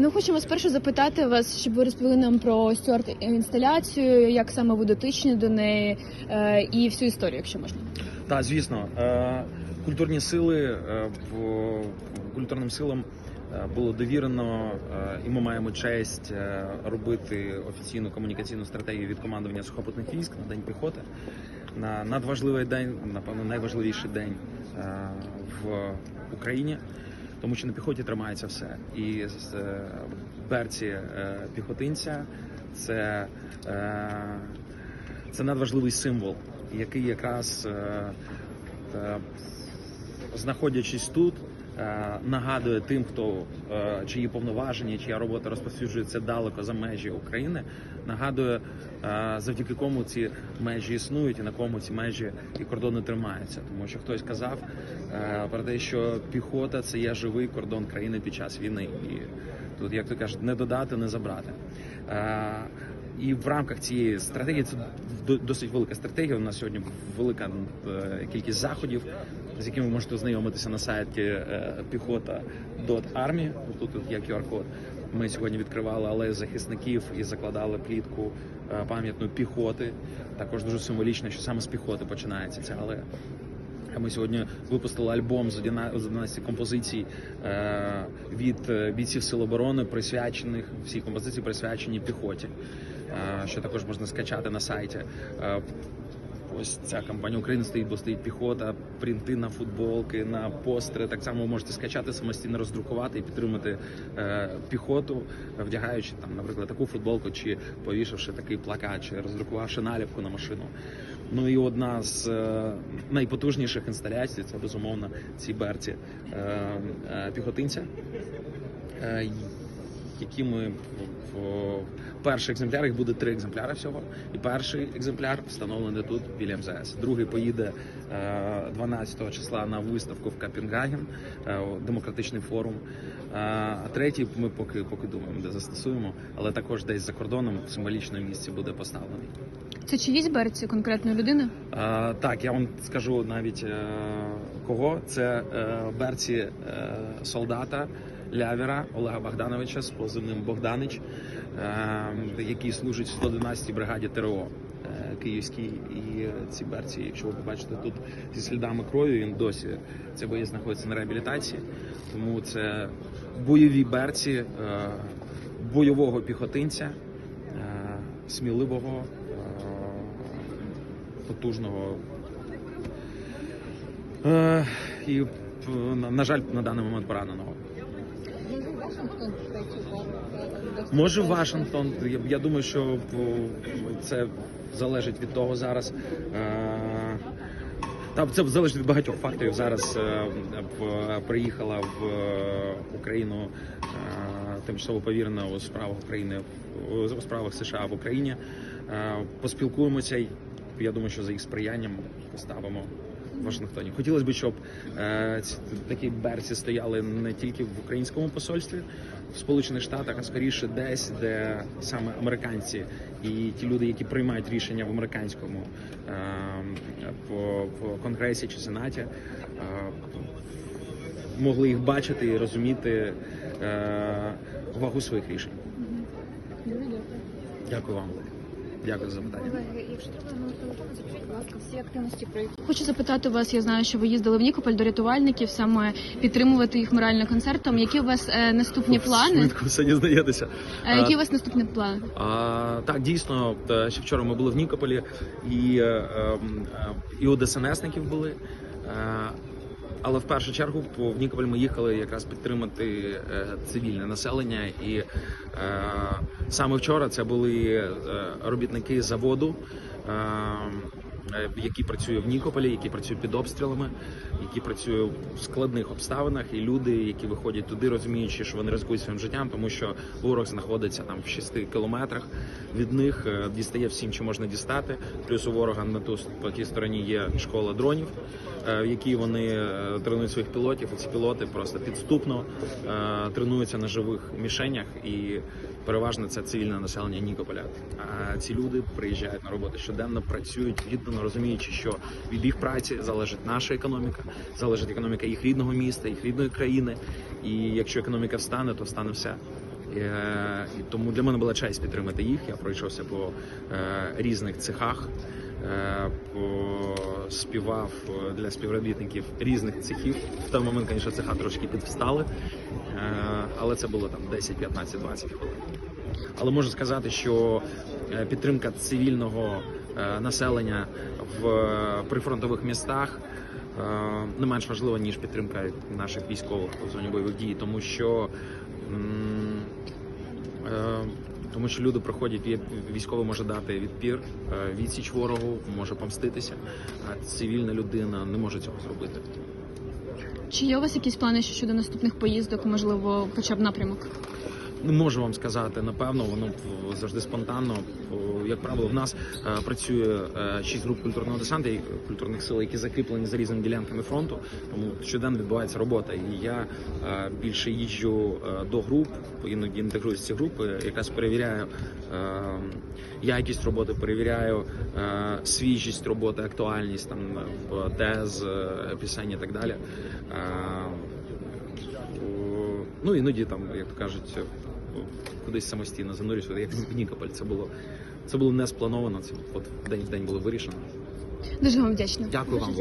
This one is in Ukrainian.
Е, Ну, хочемо спершу запитати вас, щоб ви розповіли нам про Стюарт інсталяцію, як саме ви дотичні до неї, е, і всю історію, якщо можна. Так, звісно, Е, культурні сили в культурним силам було довірено, і ми маємо честь робити офіційну комунікаційну стратегію від командування сухопутних військ на день піхоти. На надважливий день, напевно, найважливіший день в Україні. Тому що на піхоті тримається все. І е, берці е, піхотинця це, е, це надважливий символ, який якраз знаходячись тут, нагадує тим, хто е, чиї повноваження, чия робота розповсюджується далеко за межі України, нагадує е, завдяки кому ці межі існують і на кому ці межі і кордони тримаються. Тому що хтось казав е, про те, що піхота це є живий кордон країни під час війни, і тут, як то кажуть, не додати, не забрати. Е, і в рамках цієї стратегії це до- досить велика стратегія. У нас сьогодні велика е, кількість заходів, з якими ви можете ознайомитися на сайті е, піхота.армі. Тут є QR-код. Ми сьогодні відкривали алею захисників і закладали плітку е, пам'ятну піхоти. Також дуже символічно, що саме з піхоти починається ця алея. Ми сьогодні випустили альбом з 11 композицій е, від бійців Сил оборони, присвячених всі композиції присвячені піхоті, що також можна скачати на сайті. Ось ця кампанія України стоїть, бо стоїть піхота, принти на футболки, на постери. Так само ви можете скачати самостійно роздрукувати і підтримати е, піхоту, вдягаючи там, наприклад, таку футболку, чи повішавши такий плакат, чи роздрукувавши наліпку на машину. Ну і одна з е, найпотужніших інсталяцій це безумовно ці берці е, е, піхотинця, е, які ми в, перший екземпляр їх буде три екземпляри всього. І перший екземпляр встановлений тут біля МЗС. Другий поїде е, 12 числа на виставку в Копенгаген, е, демократичний форум. Е, А третій ми поки поки думаємо, де застосуємо, але також десь за кордоном в символічному місці буде поставлений. Це чиїсь берці конкретної людини? Е, так, я вам скажу навіть е, кого. Це е, берці е, солдата Лявіра Олега Богдановича з позивним Богданич, е, який служить в 111-й бригаді ТРО. е, Київській і ці берці, якщо ви побачите тут зі слідами крові, він досі цей боєць знаходиться на реабілітації. Тому це бойові берці е, бойового піхотинця, е, сміливого, потужного. І, на жаль, на даний момент пораненого. Може, Вашингтон. Я, думаю, що це залежить від того зараз. Е, та це залежить від багатьох факторів. Зараз е, приїхала в е, Україну е, тимчасово повірена у справах України у справах США в Україні. Е, Поспілкуємося. Я думаю, що за їх сприянням поставимо в Вашингтоні. Хотілося б, щоб е, ці такі берці стояли не тільки в українському посольстві в Сполучених Штатах, а скоріше десь, де саме американці і ті люди, які приймають рішення в американському е, по, по конгресі чи сенаті, е, могли їх бачити і розуміти е, вагу своїх рішень. Дякую вам. Дякую за. Колеги, якщо треба телефону, запишіть, будь ласка, всі активності про які Хочу запитати вас. Я знаю, що ви їздили в Нікополь до рятувальників, саме підтримувати їх морально концертом. Які у вас е, наступні плани? Швидко все дізнаєтеся. Е, які у вас наступні плани? А, так, дійсно, ще вчора ми були в Нікополі, і, е, ем, е, і у ДСНСників були. Але в першу чергу в Нікополь ми їхали якраз підтримати е, цивільне населення. І е, саме вчора це були е, робітники заводу. Е, е, який працює в Нікополі, який працює під обстрілами, який працює в складних обставинах, і люди, які виходять туди, розуміючи, що вони ризикують своїм життям, тому що ворог знаходиться там в 6 кілометрах від них, е, дістає всім, що можна дістати. Плюс у ворога на ту по тій стороні є школа дронів, е, в якій вони е, тренують своїх пілотів. І ці пілоти просто підступно е, тренуються на живих мішенях, і переважно це цивільне населення Нікополя. А ці люди приїжджають на роботу щоденно, працюють віддано, розуміючи, що від їх праці залежить наша економіка, залежить економіка їх рідного міста, їх рідної країни. І якщо економіка встане, то встане все. Е, І тому для мене була честь підтримати їх. Я пройшовся по е, різних цехах, співав е, для співробітників різних цехів. В той момент, звісно, цеха трошки підвстали, е, але це було там 10, 15, 20 хвилин. Але можу сказати, що е, підтримка цивільного е, населення в е, прифронтових містах е, не менш важлива, ніж підтримка наших військових у зоні бойових дій, тому що е, тому що люди проходять військово може дати відпір, е, відсіч ворогу, може помститися, а цивільна людина не може цього зробити. Чи є у вас якісь плани щодо наступних поїздок, можливо, хоча б напрямок? Не можу вам сказати, напевно, воно в- завжди спонтанно. Як правило, в нас е, працює е, шість груп культурного десанту і культурних сил, які закріплені за різними ділянками фронту. Тому щоденно відбувається робота. І я е, більше їжджу до груп, іноді інтегруюсь в ці групи, якраз перевіряю якість роботи, перевіряю свіжість роботи, актуальність там е, тез, пісень і так далі. Е, Ну іноді там, як то кажуть, кудись самостійно занурюся, як в Нікополь. Це було це було не сплановано. Це от день в день було вирішено. Дуже вам вдячна. Дякую вам.